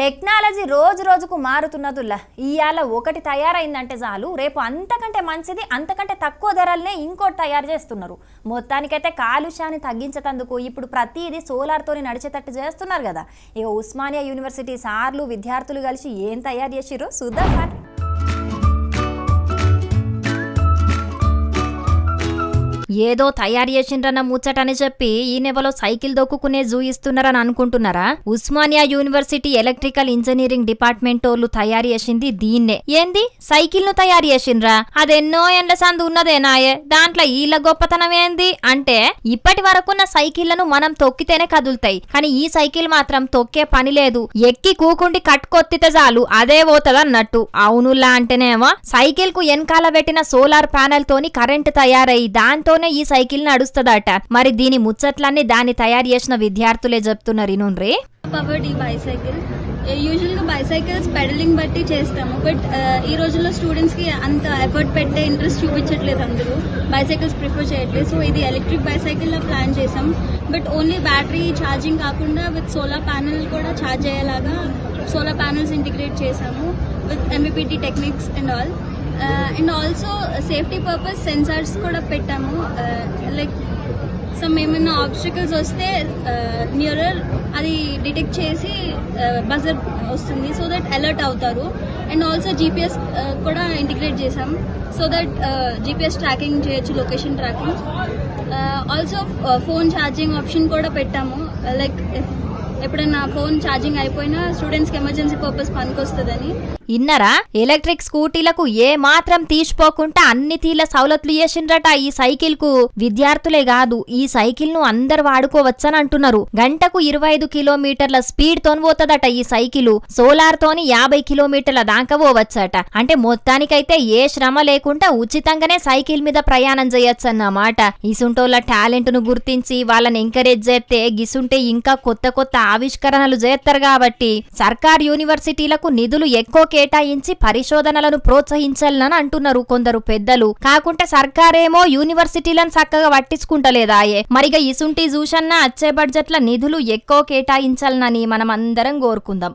Technology రోజు రోజుకు మారుతున్నదుల్లా ఇవాళ ఒకటి తయారైందంటే చాలు. రేపు అంతకంటే మంచిది అంతకంటే తక్కువ ధరలనే ఇంకోటి తయారు చేస్తున్నారు. మొత్తానికైతే కాలుష్యాన్ని తగ్గించేటందుకు ఇప్పుడు ప్రతిదీ సోలార్తోని నడిచేటట్టు చేస్తున్నారు కదా. ఇక ఉస్మానియా యూనివర్సిటీ సార్లు విద్యార్థులు కలిసి ఏం తయారు చేసిరో చూద్దాం ఏదో తయారు చేసిండ్రన్న ముచ్చటని చెప్పి ఈ నెవలో సైకిల్ దొక్కుకునే జూయిస్తున్నారని అనుకుంటున్నారా? Osmania university electrical engineering department వాళ్ళు తయారు చేసింది దీన్నే. ఏంది? సైకిల్ను తయారు చేసిండ్రా? అదెన్నో ఎండ్ల సందు ఉన్నదేనాయే దాంట్లో ఈళ్ళ గొప్పతనం ఏంది? అంటే ఇప్పటి వరకున్న సైకిళ్ళను మనం తొక్కితేనే కదులుతాయి. కానీ ఈ సైకిల్ మాత్రం తొక్కే పని లేదు. ఎక్కి కూకుండి కట్టుకొత్తితే చాలు. అదే పోతుంది అన్నట్టు అవునులా అంటేనేమో సైకిల్కు వెనకాల పెట్టిన సోలార్ ప్యానెల్ తోని కరెంట్ తయారై దాంతోనే ఈ సైకిల్ నడుస్తుందట. మరి దీని ముచ్చట్లన్నీ దాన్ని తయారు చేసిన విద్యార్థులే చెప్తున్నారు ఇనుండ్రి. పవర్డ్ ఈ బైసైకిల్ యూజువల్గా బైసైకిల్స్ పెడలింగ్ బట్టి చేస్తాము. బట్ ఈ రోజుల్లో స్టూడెంట్స్కి అంత ఎఫర్ట్ పెట్టే ఇంట్రెస్ట్ చూపించట్లేదు అందరూ. బైసైకిల్స్ ప్రిఫర్ చేయట్లేదు. సో ఇది ఎలక్ట్రిక్ బైసైకిల్లో ప్లాన్ చేసాం. బట్ ఓన్లీ బ్యాటరీ ఛార్జింగ్ కాకుండా విత్ సోలార్ ప్యానెల్ కూడా ఛార్జ్ అయ్యేలాగా సోలార్ ప్యానెల్స్ ఇంటిగ్రేట్ చేసాము. With MBPT techniques and all and also safety purpose sensors కూడా పెట్టాము. లైక్ సో ఏమైనా ఆబ్స్టికల్స్ వస్తే నియరర్ అది డిటెక్ట్ చేసి బజర్ వస్తుంది సో దట్ అలర్ట్ అవుతారు. అండ్ ఆల్సో జీపీఎస్ కూడా ఇంటిగ్రేట్ చేసాం సో దట్ జీపీఎస్ ట్రాకింగ్ చేయొచ్చు location tracking also phone charging option కూడా పెట్టాము. లైక్ ఎప్పుడైనా ఫోన్ ఛార్జింగ్ అయిపోయినా స్టూడెంట్స్కి ఎమర్జెన్సీ పర్పస్ పనికొస్తుందని. ఇన్నరా? ఎలక్ట్రిక్ స్కూటీలకు ఏ మాత్రం తీసిపోకుండా అన్ని తీల సౌలతులు చేసిండ్రట ఈ సైకిల్కు విద్యార్థులే కాదు ఈ సైకిల్ను అందరు వాడుకోవచ్చని అంటున్నారు. గంటకు ఇరవై ఐదు కిలోమీటర్ల స్పీడ్ తోని పోతుందట ఈ సైకిల్. సోలార్ తోని యాభై కిలోమీటర్ల దాకా పోవచ్చట. అంటే మొత్తానికైతే ఏ శ్రమ లేకుండా ఉచితంగానే సైకిల్ మీద ప్రయాణం చేయొచ్చు అన్నమాట ఇసుంటోళ్ళ టాలెంట్ను గుర్తించి వాళ్ళని ఎంకరేజ్ చేస్తే గిసుంటే ఇంకా కొత్త కొత్త ఆవిష్కరణలు చేస్తారు కాబట్టి సర్కార్ యూనివర్సిటీలకు నిధులు ఎక్కువ కేటాయించి పరిశోధనలను ప్రోత్సహించాలని అంటున్నారు కొందరు పెద్దలు. కాకుంటే సర్కారేమో యూనివర్సిటీలను చక్కగా పట్టించుకుంటలేదాయే. మరిగా ఇసుంటి చూసన్నా వచ్చే బడ్జెట్ల నిధులు ఎక్కువ కేటాయించాలనని మనం అందరం కోరుకుందాం.